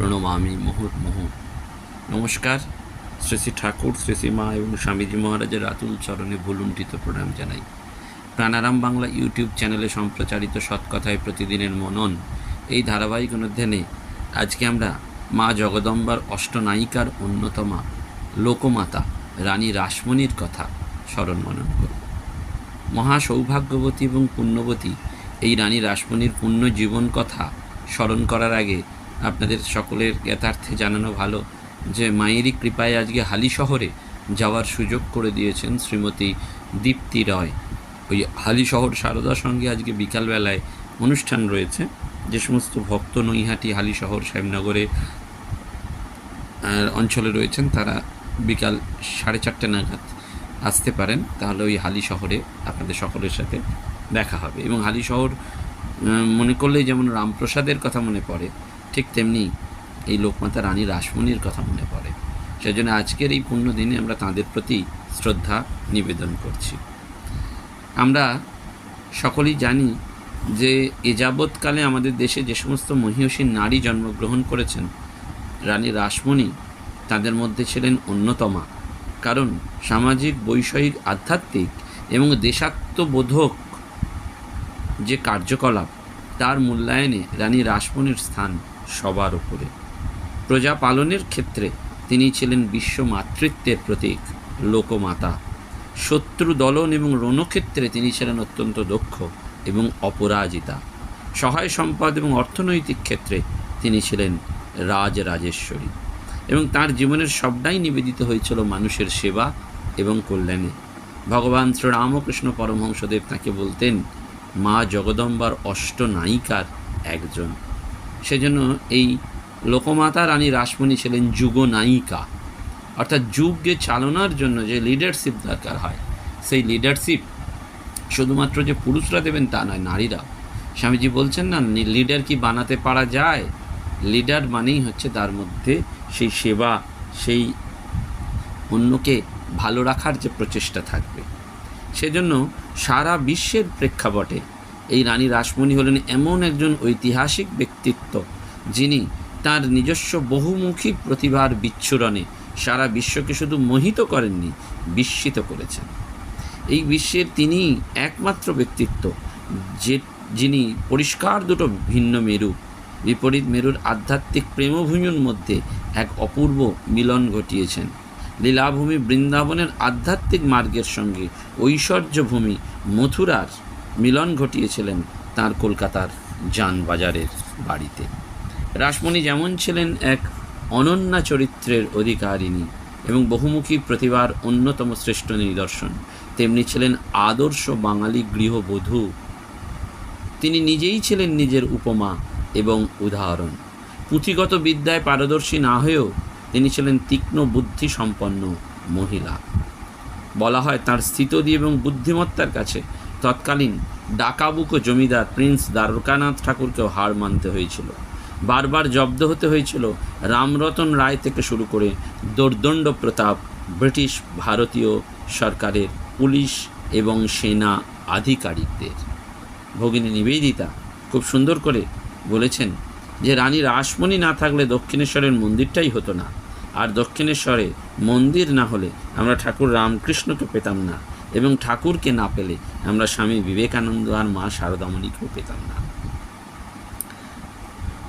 প্রণমামি মুহুর্মুহ নমস্কার, শ্রী শ্রী ঠাকুর, শ্রী শ্রী মা এবং স্বামীজি মহারাজের আতুল চরণে ভুলুণ্ঠিত প্রণাম জানাই। প্রাণারাম বাংলা ইউটিউব চ্যানেলে সম্প্রচারিত সৎকথায় প্রতিদিনের মনন এই ধারাবাহিক অনুধ্যানে আজকে আমরা মা জগদম্বার অষ্টনায়িকার অন্যতমা লোকমাতা রানী রাসমণির কথা স্মরণ মনন করব। মহা সৌভাগ্যবতী এবং পুণ্যবতী এই রানী রাসমণির পুণ্য জীবন কথা স্মরণ করার আগে আপনাদের সকলের জ্ঞাতার্থে জানানো ভালো যে মায়েরই কৃপায় আজকে হালি শহরে যাওয়ার সুযোগ করে দিয়েছেন শ্রীমতী দীপ্তি রয়। ওই হালি শহর সারদার সঙ্গে আজকে বিকালবেলায় অনুষ্ঠান রয়েছে। যে সমস্ত ভক্ত নৈহাটি হালি শহর শ্যামনগরে অঞ্চলে রয়েছেন, তারা বিকাল সাড়ে চারটে নাগাদ আসতে পারেন। তাহলে ওই হালি শহরে আপনাদের সকলের সাথে দেখা হবে। এবং হালি শহর মনে করলেই যেমন রামপ্রসাদের কথা মনে পড়ে ঠিক তেমনি এই লোকমাতা রানী রাসমণির কথা মনে পড়ে। সেজন্য আজকের এই পুণ্য দিনে আমরা তাঁদের প্রতি শ্রদ্ধা নিবেদন করছি। আমরা সকলেই জানি যে এ যাবৎকালে আমাদের দেশে যে সমস্ত মহিষী নারী জন্মগ্রহণ করেছেন, রানী রাসমণি তাদের মধ্যে ছিলেন অন্যতমা। কারণ সামাজিক, বৈষয়িক, আধ্যাত্মিক এবং দেশাত্মবোধক যে কার্যকলাপ, তার মূল্যায়নে রানী রাসমণির স্থান সবার উপরে। প্রজা পালনের ক্ষেত্রে তিনি ছিলেন বিশ্ব মাতৃত্বের প্রতীক, লোকমাতা। শত্রু দলন এবং রণক্ষেত্রে তিনি ছিলেন অত্যন্ত দক্ষ এবং অপরাজিতা। সহায় সম্পদ এবং অর্থনৈতিক ক্ষেত্রে তিনি ছিলেন রাজ রাজেশ্বরী এবং তার জীবনের সবটাই নিবেদিত হয়েছিল মানুষের সেবা এবং কল্যাণে। ভগবান শ্রীরামকৃষ্ণ পরমহংসদেব তাকে বলতেন, মা জগদম্বার অষ্টনায়িকার একজন। সেজন্য এই লোকমাতা রানী রাসমণি ছিলেন যুগনায়িকা। অর্থাৎ যুগকে চালনার জন্য যে লিডারশিপ দরকার হয়, সেই লিডারশিপ শুধুমাত্র যে পুরুষরা দেবেন তা নয়, নারীরা। স্বামীজি বলছেন না লিডার কি বানাতে পারা যায়? লিডার মানেই হচ্ছে তার মধ্যে সেই সেবা, সেই অন্যকে ভালো রাখার যে প্রচেষ্টা থাকবে। সেজন্য সারা বিশ্বের প্রেক্ষাপটে এই রানী রাসমণি হলেন এমন একজন ঐতিহাসিক ব্যক্তিত্ব, যিনি তার নিজস্ব বহুমুখী প্রতিভার বিচ্ছুরণে সারা বিশ্বকে শুধু মোহিত করেননি, বিস্মিত করেছেন। এই বিশ্বের তিনি একমাত্র ব্যক্তিত্ব, যে, যিনি পরিষ্কার দুটো ভিন্ন মেরু, বিপরীত মেরুর আধ্যাত্মিক প্রেমভূমির মধ্যে এক অপূর্ব মিলন ঘটিয়েছেন। লীলাভূমি বৃন্দাবনের আধ্যাত্মিক মার্গের সঙ্গে ঐশ্বর্যভূমি মথুরার মিলন ঘটিয়েছিলেন তার কলকাতার যানবাজারের বাড়িতে। রাসমণি যেমন ছিলেন এক অনন্যা চরিত্রের অধিকারিণী এবং বহুমুখী প্রতিভার অন্যতম শ্রেষ্ঠ নিদর্শন, তেমনি ছিলেন আদর্শ বাঙালি গৃহবধূ। তিনি নিজেই ছিলেন নিজের উপমা এবং উদাহরণ। পুঁথিগত বিদ্যায় পারদর্শী না হয়েও তিনি ছিলেন তীক্ষ্ণ বুদ্ধি সম্পন্ন মহিলা। বলা হয় তার স্থিতদি এবং বুদ্ধিমত্তার কাছে তৎকালীন ডাকাবুকো জমিদার প্রিন্স দ্বারকানাথ ঠাকুরকেও হার মানতে হয়েছিল। বারবার জব্দ হতে হয়েছিল রামরতন রায় থেকে শুরু করে দোর্দণ্ড প্রতাপ, ব্রিটিশ ভারতীয় সরকারের পুলিশ এবং সেনা আধিকারিকদের। ভগিনী নিবেদিতা খুব সুন্দর করে বলেছেন যে, রানী রাসমণি না থাকলে দক্ষিণেশ্বরের মন্দিরটাই হতো না। আর দক্ষিণেশ্বরে মন্দির না হলে আমরা ঠাকুর রামকৃষ্ণকে পেতাম না। এবং ঠাকুরকে না পেলে আমরা স্বামী বিবেকানন্দ আর মা শারদামণিকেও পেতাম না।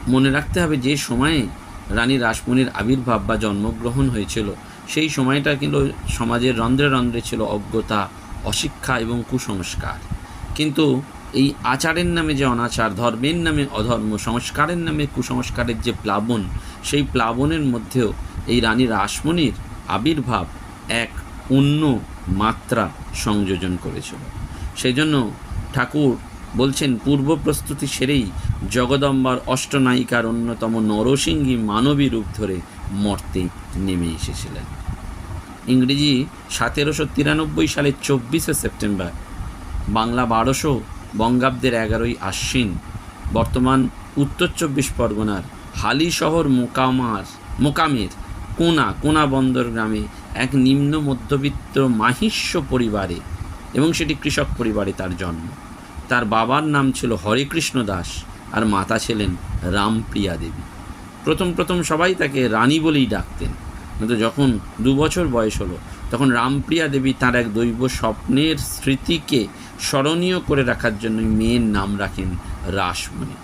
মনে রাখতে হবে যে সময়ে রানী রাসমণির আবির্ভাব বা জন্মগ্রহণ হয়েছিল, সেই সময়টা কিন্তু সমাজের রন্ধ্রে রন্ধ্রে ছিল অজ্ঞতা, অশিক্ষা এবং কুসংস্কার। কিন্তু এই আচারের নামে যে অনাচার, ধর্মের নামে অধর্ম, সংস্কারের নামে কুসংস্কারের যে প্লাবন, সেই প্লাবনের মধ্যেও এই রানী রাসমণির আবির্ভাব এক, অন্য মাত্রা সংযোজন করেছিল। সেই জন্য ঠাকুর বলছেন, পূর্ব প্রস্তুতি সেরেই জগদম্বার অষ্টনায়িকার অন্যতম নরসিংহী মানবী রূপ ধরে মর্তে নেমে এসেছিলেন। ইংরেজি সতেরোশো তিরানব্বই সালের চব্বিশে সেপ্টেম্বর, বাংলা বারোশো বঙ্গাব্দের এগারোই আশ্বিন, বর্তমান উত্তর চব্বিশ পরগনার হালি শহর মোকামার, মোকামের কোনা কোনা বন্দর গ্রামে এক নিম্ন মধ্যবিত্ত মাহিষ্য পরিবারে এবং সেটি কৃষক পরিবারে তার জন্ম। তার বাবার নাম ছিল হরেকৃষ্ণ দাস আর মাতা ছিলেন রামপ্রিয়া দেবী। প্রথম প্রথম সবাই তাকে রানী বলেই ডাকতেন। কিন্তু যখন দু বছর বয়স হলো, তখন রামপ্রিয়া দেবী তার এক দৈব স্বপ্নের স্মৃতিকে স্মরণীয় করে রাখার জন্য মেয়ের নাম রাখেন রাসমণি।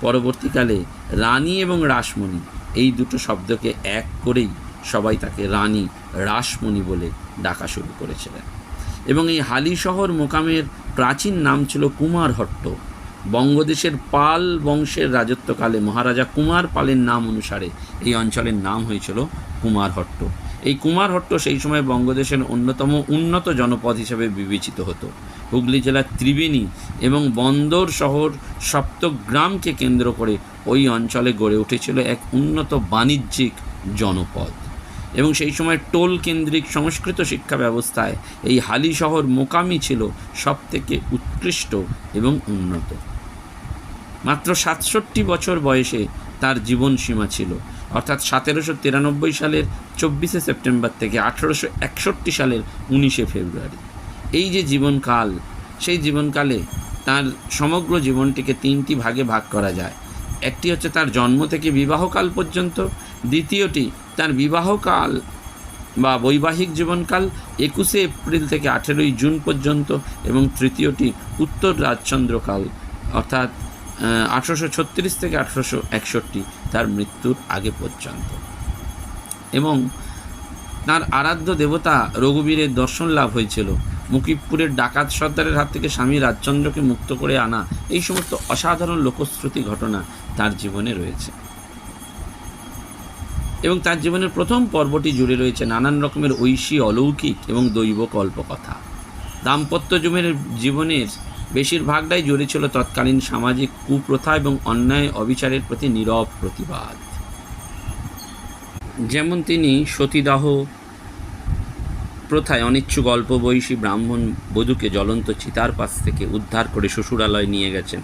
পরবর্তীকালে রানী এবং রাসমণি এই দুটো শব্দকে এক করেই সবাই তাকে রানী রাসমণি বলে ডাকা শুরু করেছিলেন। এবং এই হালি শহর মোকামের প্রাচীন নাম ছিল কুমারহট্ট। বঙ্গদেশের পাল বংশের রাজত্বকালে মহারাজা কুমার পালের নাম অনুসারে এই অঞ্চলের নাম হয়েছিল কুমারহট্ট। এই কুমারহট্ট সেই সময় বঙ্গদেশের অন্যতম উন্নত জনপদ হিসেবে বিবেচিত হতো। হুগলি জেলার ত্রিবেণী এবং বন্দর শহর সপ্তগ্রামকে কেন্দ্র করে ওই অঞ্চলে গড়ে উঠেছিল এক উন্নত বাণিজ্যিক জনপদ। এবং সেই সময় টোল কেন্দ্রিক সংস্কৃত শিক্ষা ব্যবস্থায় এই হালি শহর মোকামি ছিল সবথেকে উৎকৃষ্ট এবং উন্নত। মাত্র সাতষট্টি বছর বয়সে তার জীবন সীমা ছিল। অর্থাৎ সতেরোশো তিরানব্বই সালের চব্বিশে সেপ্টেম্বর থেকে আঠেরোশো একষট্টি সালের উনিশে ফেব্রুয়ারি। এই যে জীবনকাল, সেই জীবনকালে তার সমগ্র জীবনটিকে তিনটি ভাগে ভাগ করা যায়। একটি হচ্ছে তার জন্ম থেকে বিবাহকাল পর্যন্ত, দ্বিতীয়টি তার বিবাহকাল বা বৈবাহিক জীবনকাল একুশে এপ্রিল থেকে আঠেরোই জুন পর্যন্ত এবং তৃতীয়টি উত্তর রাজচন্দ্রকাল, অর্থাৎ আঠেরোশো ছত্রিশ থেকে আঠেরোশো একষট্টি, তার মৃত্যুর আগে পর্যন্ত। এবং তার আরাধ্য দেবতা রঘুবীরের দর্শন লাভ হয়েছিল। মুকিবপুরের ডাকাত সর্দারের হাত থেকে স্বামী রাজচন্দ্রকে মুক্ত করে আনা এই সমস্ত অসাধারণ লোকশ্রুতি ঘটনা তার জীবনে রয়েছে। এবং তার জীবনের প্রথম পর্বটি জুড়ে রয়েছে নানান রকমের ঐশী, অলৌকিক এবং দৈব কল্পকথা। দাম্পত্য জীবনের জীবনের বেশিরভাগটাই জুড়ে ছিল তৎকালীন সামাজিক কুপ্রথা এবং অন্যায় অবিচারের প্রতি নীরব প্রতিবাদ। যেমন তিনি সতীদাহ প্রথায় অনিচ্ছুক অল্প বয়সী ব্রাহ্মণ বধূকে জ্বলন্ত চিতার পাশ থেকে উদ্ধার করে শ্বশুরালয় নিয়ে গেছেন।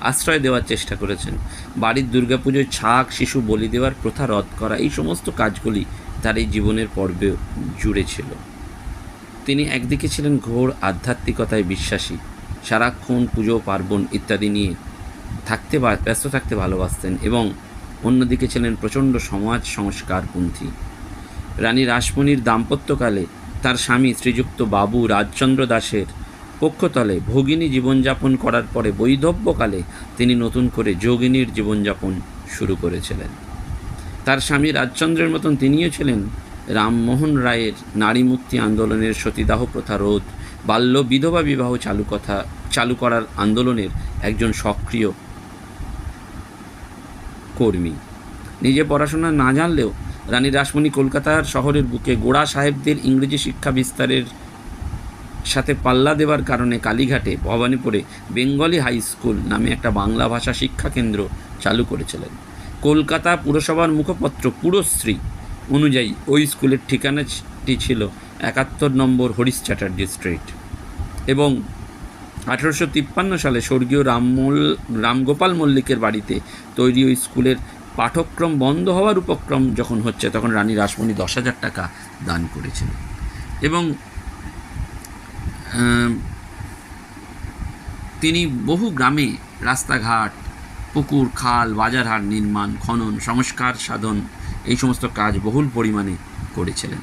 আশ্রয় দেওয়ার চেষ্টা করেছেন। বাড়ির দুর্গাপুজোয় ছাক, শিশু বলি দেওয়ার প্রথা রদ করা, এই সমস্ত কাজগুলি তার এই জীবনের পর্বে জুড়ে ছিল। তিনি একদিকে ছিলেন ঘোর আধ্যাত্মিকতায় বিশ্বাসী, সারাক্ষণ পুজো, পার্বণ ইত্যাদি নিয়ে থাকতে ব্যস্ত থাকতে ভালোবাসতেন এবং অন্যদিকে ছিলেন প্রচণ্ড সমাজ সংস্কারপন্থী। রানী রাসমণির দাম্পত্যকালে তার স্বামী শ্রীযুক্ত বাবু রাজচন্দ্র দাসের পক্ষতলে ভগিনী জীবনযাপন করার পরে বৈধব্যকালে তিনি নতুন করে যোগিনীর জীবনযাপন শুরু করেছিলেন। তার স্বামী রাজচন্দ্রের মতন তিনিও ছিলেন রামমোহন রায়ের নারী মুক্তি আন্দোলনের সতীদাহ প্রথা রোধ, বাল্য বিধবা বিবাহ চালু কথা, চালু করার আন্দোলনের একজন সক্রিয় কর্মী। নিজে পড়াশোনা না জানলেও রানী রাসমণি কলকাতার শহরের বুকে গোড়া সাহেবদের ইংরেজি শিক্ষা বিস্তারের সাথে পাল্লা দেওয়ার কারণে কালীঘাটে ভবানীপুরে বেঙ্গলি হাই স্কুল নামে একটা বাংলা ভাষা শিক্ষা কেন্দ্র চালু করেছিলেন। কলকাতা পুরসভার মুখপত্র পুরশ্রী অনুযায়ী ওই স্কুলের ঠিকানাটি ছিল একাত্তর নম্বর হরিশ চ্যাটার্জি স্ট্রিট এবং আঠেরোশো তিপ্পান্ন সালে স্বর্গীয় রামমল, রামগোপাল মল্লিকের বাড়িতে তৈরি ওই স্কুলের পাঠক্রম বন্ধ হওয়ার উপক্রম যখন হচ্ছে তখন রানী রাসমণি দশ হাজার টাকা দান করেছিলেন। এবং তিনি বহু গ্রামে রাস্তাঘাট, পুকুর, খাল, বাজারহাট, নির্মাণ, খনন, সংস্কার, সাধন এই সমস্ত কাজ বহুল পরিমাণে করেছিলেন।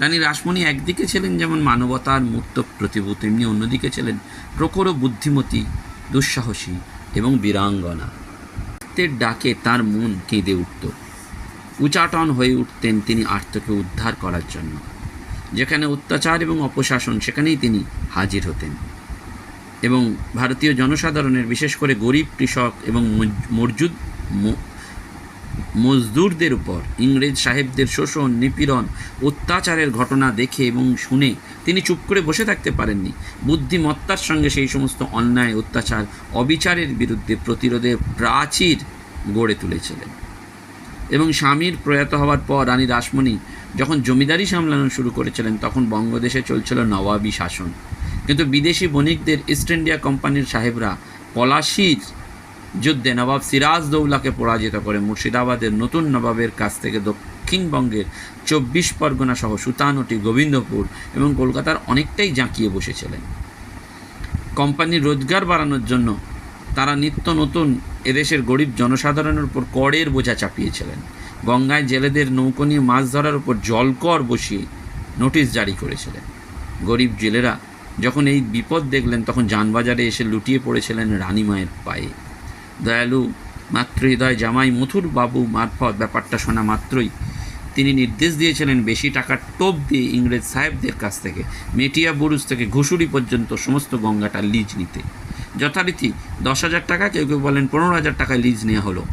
রানী রাসমণি একদিকে ছিলেন যেমন মানবতার মূর্ত প্রতিভূ, তেমনি অন্যদিকে ছিলেন প্রখর বুদ্ধিমতী, দুঃসাহসী এবং বীরাঙ্গনা। ভক্তের ডাকে তার মন কেঁদে উঠত। উচাটন হয়ে উঠতেন তিনি আর্তকে উদ্ধার করার জন্য। যেখানে অত্যাচার এবং অপশাসন, সেখানেই তিনি হাজির হতেন। এবং ভারতীয় জনসাধারণের, বিশেষ করে গরিব কৃষক এবং মজ- মজুদ মজদুরদের উপর ইংরেজ সাহেবদের শোষণ, নিপীড়ন, অত্যাচারের ঘটনা দেখে এবং শুনে তিনি চুপ করে বসে থাকতে পারেননি। বুদ্ধিমত্তার সঙ্গে সেই সমস্ত অন্যায়, অত্যাচার, অবিচারের বিরুদ্ধে প্রতিরোধের প্রাচীর গড়ে তুলেছিলেন। এবং স্বামীর প্রয়াত হওয়ার পর রানী রাসমণি যখন জমিদারি সামলানো শুরু করেছিলেন, তখন বঙ্গদেশে চলছিল নবাবী শাসন। কিন্তু বিদেশি বণিকদের ইস্ট ইন্ডিয়া কোম্পানির সাহেবরা পলাশির যুদ্ধে নবাব সিরাজ দৌলাকে পরাজিত করে মুর্শিদাবাদের নতুন নবাবের কাছ থেকে দক্ষিণবঙ্গের চব্বিশ পরগনা সহ সুতানটি, গোবিন্দপুর এবং কলকাতার অনেকটাই জাঁকিয়ে বসেছিলেন। কোম্পানির রোজগার বাড়ানোর জন্য তারা নিত্য নতুন এদেশের গরিব জনসাধারণের উপর করের বোঝা চাপিয়েছিলেন। গঙ্গায় জেলেদের নৌকো নিয়ে মাছ ধরার উপর জলকর বসিয়ে নোটিশ জারি করেছিলেন। গরিব জেলেরা যখন এই বিপদ দেখলেন, তখন যানবাজারে এসে লুটিয়ে পড়েছিলেন রানীমায়ের পায়ে। দয়ালু, মাতৃহৃদয় জামাই মথুর বাবু মারফত ব্যাপারটা শোনা মাত্রই তিনি নির্দেশ দিয়েছিলেন, বেশি টাকার টোপ দিয়ে ইংরেজ সাহেবদের কাছ থেকে, মেটিয়া বুরুজ থেকে ঘুষুরি পর্যন্ত সমস্ত গঙ্গাটা লিজ নিতে। যথারীতি দশ হাজার টাকা, কেউ কেউ বলেন পনেরো হাজার টাকায় লিজ নেওয়া হলো।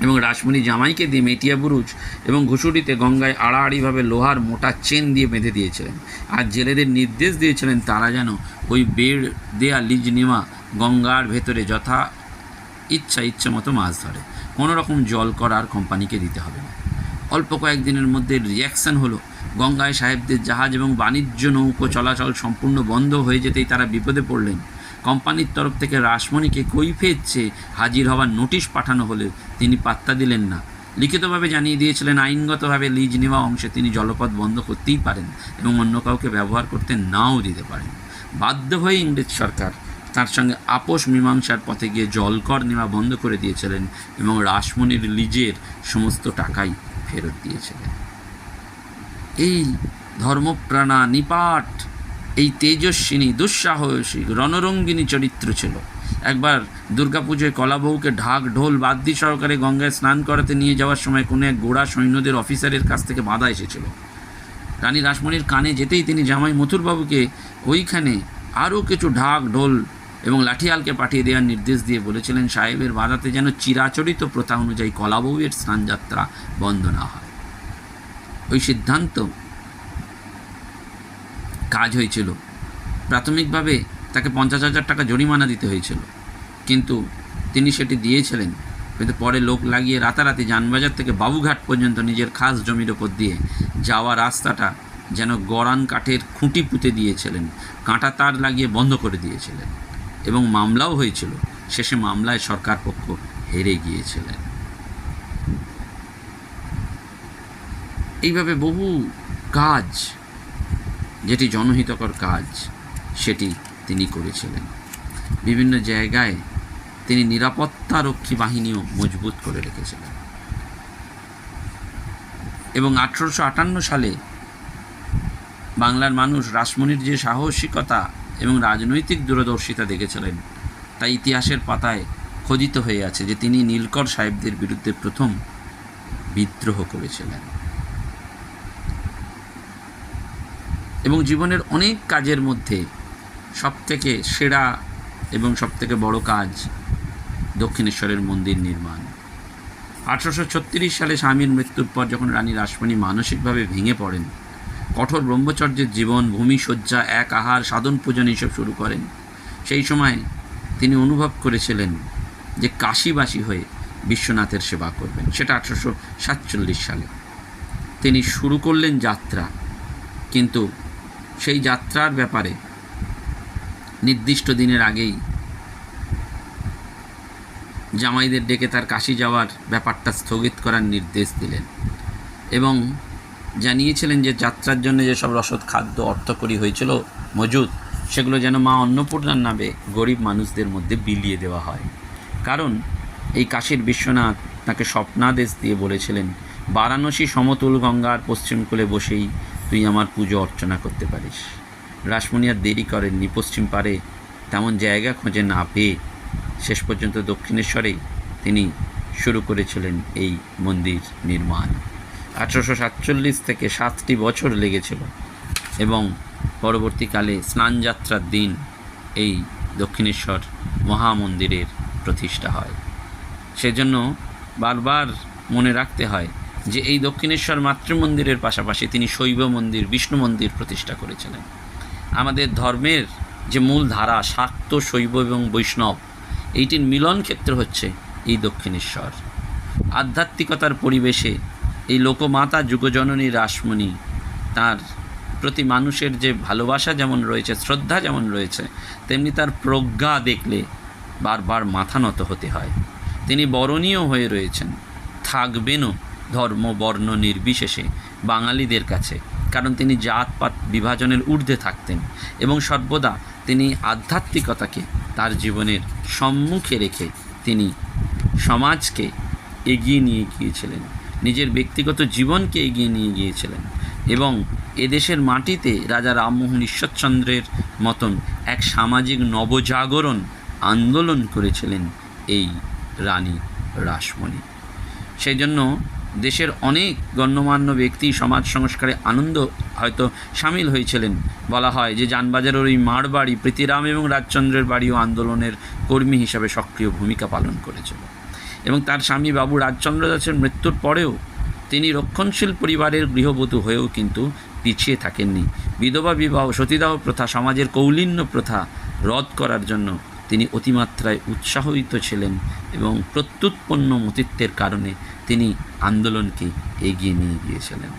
এবং রাসমণি জামাইকে দিয়ে মেটিয়া বুরুজ এবং ঘুষুরিতে গঙ্গায় আড়াআড়িভাবে লোহার মোটা চেন দিয়ে বেঁধে দিয়েছিলেন। আর জেলেদের নির্দেশ দিয়েছিলেন তারা যেন ওই বেড় দেয়া লিজ নেওয়া গঙ্গার ভেতরে যথা ইচ্ছা ইচ্ছা মতো মাছ ধরে। কোনো রকম জল করার কোম্পানিকে দিতে হবে না। অল্প কয়েকদিনের মধ্যে রিয়াকশন হলো। গঙ্গায় সাহেবদের জাহাজ এবং বাণিজ্য নৌকো চলাচল সম্পূর্ণ বন্ধ হয়ে যেতেই তারা বিপদে পড়লেন। কোম্পানির তরফ থেকে রাসমণিকে কৈফের চেয়ে হাজির হওয়ার নোটিশ পাঠানো হলে তিনি পাত্তা দিলেন না। লিখিতভাবে জানিয়ে দিয়েছিলেন, আইনগতভাবে লিজ নেওয়া অংশে তিনি জলপথ বন্ধ করতেই পারেন এবং অন্য কাউকে ব্যবহার করতে নাও দিতে পারেন। বাধ্য হয়ে ইংরেজ সরকার তার সঙ্গে আপোষ মীমাংসার পথে গিয়ে জলকর নেওয়া বন্ধ করে দিয়েছিলেন এবং রাসমণির লিজের সমস্ত টাকাই ফেরত দিয়েছিলেন। এই ধর্মপ্রাণা নিপাট এই তেজস্বিনী, দুঃসাহসী, রণরঙ্গিনী চরিত্র ছিল। একবার দুর্গাপুজোয় কলাবউকে ঢাক, ঢোল, বাদ্যি সহকারে গঙ্গায় স্নান করাতে নিয়ে যাওয়ার সময় কোনো এক গোড়া সৈন্যদের অফিসারের কাছ থেকে বাধা এসেছিল। রানী রাসমণির কানে যেতেই তিনি জামাই মথুরবাবুকে ওইখানে আরও কিছু ঢাক, ঢোল এবং লাঠিয়ালকে পাঠিয়ে দেওয়ার নির্দেশ দিয়ে বলেছিলেন, সাহেবের বাধাতে যেন চিরাচরিত প্রথা অনুযায়ী কলাবউয়ের স্নানযাত্রা বন্ধ না হয়। ওই সিদ্ধান্ত কাজ হয়েছিল। প্রাথমিকভাবে তাকে পঞ্চাশ হাজার টাকা জরিমানা দিতে হয়েছিল। কিন্তু তিনি সেটি দিয়েছিলেন। কিন্তু পরে লোক লাগিয়ে রাতারাতি যানবাজার থেকে বাবুঘাট পর্যন্ত নিজের খাস জমির ওপর দিয়ে যাওয়া রাস্তাটা যেন গড়ান কাঠের খুঁটি পুঁতে দিয়েছিলেন। কাঁটা তার লাগিয়ে বন্ধ করে দিয়েছিলেন। এবং মামলাও হয়েছিল। শেষে মামলায় সরকার পক্ষ হেরে গিয়েছিলেন। এইভাবে বহু কাজ যেটি জনহিতকর কাজ, সেটি তিনি করেছিলেন। বিভিন্ন জায়গায় তিনি নিরাপত্তা রক্ষী বাহিনীও মজবুত করে রেখেছিলেন। এবং আঠেরোশো আটান্ন সালে বাংলার মানুষ রাসমণির যে সাহসিকতা এবং রাজনৈতিক দূরদর্শিতা দেখেছিলেন, তা ইতিহাসের পাতায় খোদিত হয়ে আছে যে তিনি নীলকর সাহেবদের বিরুদ্ধে প্রথম বিদ্রোহ করেছিলেন। এবং জীবনের অনেক কাজের মধ্যে সবথেকে সেরা এবং সবথেকে বড় কাজ দক্ষিণেশ্বরের মন্দির নির্মাণ। আঠারোশো ছত্রিশ সালে স্বামীর মৃত্যুর পর যখন রানী রাসমণি মানসিকভাবে ভেঙে পড়েন, কঠোর ব্রহ্মচর্যের জীবন ভূমিশয্যা এক আহার, সাধন পূজন এইসব শুরু করেন, সেই সময় তিনি অনুভব করেছিলেন যে কাশিবাসী হয়ে বিশ্বনাথের সেবা করবেন। সেটা আঠারোশো সাতচল্লিশ সালে। তিনি শুরু করলেন যাত্রা, কিন্তু সেই যাত্রার ব্যাপারে নির্দিষ্ট দিনের আগেই জামাইদের ডেকে তার কাশি যাওয়ার ব্যাপারটা স্থগিত করার নির্দেশ দিলেন এবং জানিয়েছিলেন যে যাত্রার জন্য যেসব রসদ, খাদ্য অর্থকরী হয়েছিল মজুদ, সেগুলো যেন মা অন্নপূর্ণার নামে গরিব মানুষদের মধ্যে বিলিয়ে দেওয়া হয়। কারণ এই কাশীর বিশ্বনাথ তাকে স্বপ্নাদেশ দিয়ে বলেছিলেন, বারাণসী সমতুল গঙ্গার পশ্চিমকূলে বসেই তুই আমার পুজো অর্চনা করতে পারিস। রাসমণি আর দেরি করেননি, পশ্চিম পারে তেমন জায়গা খোঁজে না পেয়ে শেষ পর্যন্ত দক্ষিণেশ্বরে তিনি শুরু করেছিলেন এই মন্দির নির্মাণ। আঠারোশো সাতচল্লিশ থেকে সাতটি বছর লেগেছিল এবং পরবর্তীকালে স্নানযাত্রার দিন এই দক্ষিণেশ্বর মহামন্দিরের প্রতিষ্ঠা হয়। সেজন্য বারবার মনে রাখতে হয় যে এই দক্ষিণেশ্বর মাতৃমন্দিরের পাশাপাশি তিনি শৈব মন্দির, বিষ্ণু মন্দির প্রতিষ্ঠা করেছিলেন। আমাদের ধর্মের যে মূল ধারা, শাক্ত, শৈব এবং বৈষ্ণব, এইটির মিলন ক্ষেত্র হচ্ছে এই দক্ষিণেশ্বর। আধ্যাত্মিকতার পরিবেশে এই লোকমাতা যুগজননী রাসমণি, তার প্রতি মানুষের যে ভালোবাসা যেমন রয়েছে, শ্রদ্ধা যেমন রয়েছে, তেমনি তার প্রজ্ঞা দেখলে বারবার মাথা নত হতে হয়। তিনি বরণীয় হয়ে রয়েছেন, থাকবেনও। ধর্ম, বর্ণ নির্বিশেষে বাঙালিদের কাছে, কারণ তিনি জাতপাত বিভাজনের ঊর্ধ্বে থাকতেন এবং সর্বদা তিনি আধ্যাত্মিকতাকে তার জীবনের সম্মুখে রেখে তিনি সমাজকে এগিয়ে নিয়ে গিয়েছিলেন, নিজের ব্যক্তিগত জীবনকে এগিয়ে নিয়ে গিয়েছিলেন এবং এদেশের মাটিতে রাজা রামমোহন ঈশ্বরচন্দ্রের মতন এক সামাজিক নবজাগরণ আন্দোলন করেছিলেন এই রানী রাসমণি। সেই জন্য দেশের অনেক গণ্যমান্য ব্যক্তি সমাজ সংস্কারে আনন্দ হয়তো সামিল হয়েছিলেন। বলা হয় যে যানবাজারের ওই মাড় বাড়ি প্রীতিরাম এবং রাজচন্দ্রের বাড়িও আন্দোলনের কর্মী হিসাবে সক্রিয় ভূমিকা পালন করেছিল। এবং তার স্বামী বাবু রাজচন্দ্র দাসের মৃত্যুর পরেও তিনি রক্ষণশীল পরিবারের গৃহবধূ হয়েও কিন্তু পিছিয়ে থাকেননি। বিধবা বিবাহ, সতীদাহ প্রথা, সমাজের কৌলিন্য প্রথা রদ করার জন্য তিনি অতিমাত্রায় উৎসাহিত ছিলেন এবং প্রত্যুৎপন্ন মতিত্বের কারণে তিনি আন্দোলনকে এগিয়ে নিয়ে গিয়েছিলেন।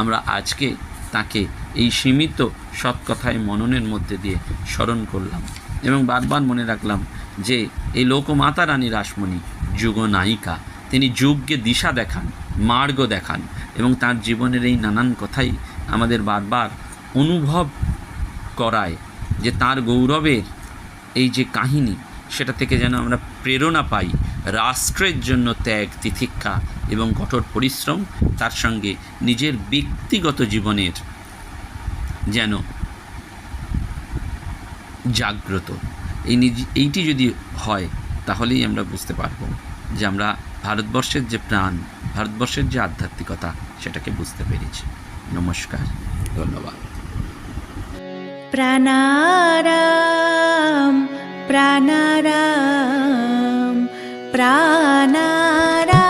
আমরা আজকে তাকে এই সীমিত সৎ কথায় মননের মধ্যে দিয়ে স্মরণ করলাম এবং বারবার মনে রাখলাম যে এই লোকমাতা রানী রাসমণি যুগনায়িকা, তিনি যুগকে দিশা দেখান, মার্গ দেখান এবং তার জীবনের এই নানান কথাই আমাদের বারবার অনুভব করায় যে তার গৌরবের এই যে কাহিনী সেটা থেকে যেন আমরা প্রেরণা পাই রাষ্ট্রের জন্য ত্যাগ তিথিক্ষা এবং কঠোর পরিশ্রম, তার সঙ্গে নিজের ব্যক্তিগত জীবনের যেন জাগ্রত। এই নিজ, এইটি যদি হয়, তাহলেই আমরা বুঝতে পারব যে আমরা ভারতবর্ষের যে প্রাণ, ভারতবর্ষের যে আধ্যাত্মিকতা, সেটাকে বুঝতে পেরেছি। নমস্কার, ধন্যবাদ। প্রাণারাম। প্রাণারাম প্রাণারাম।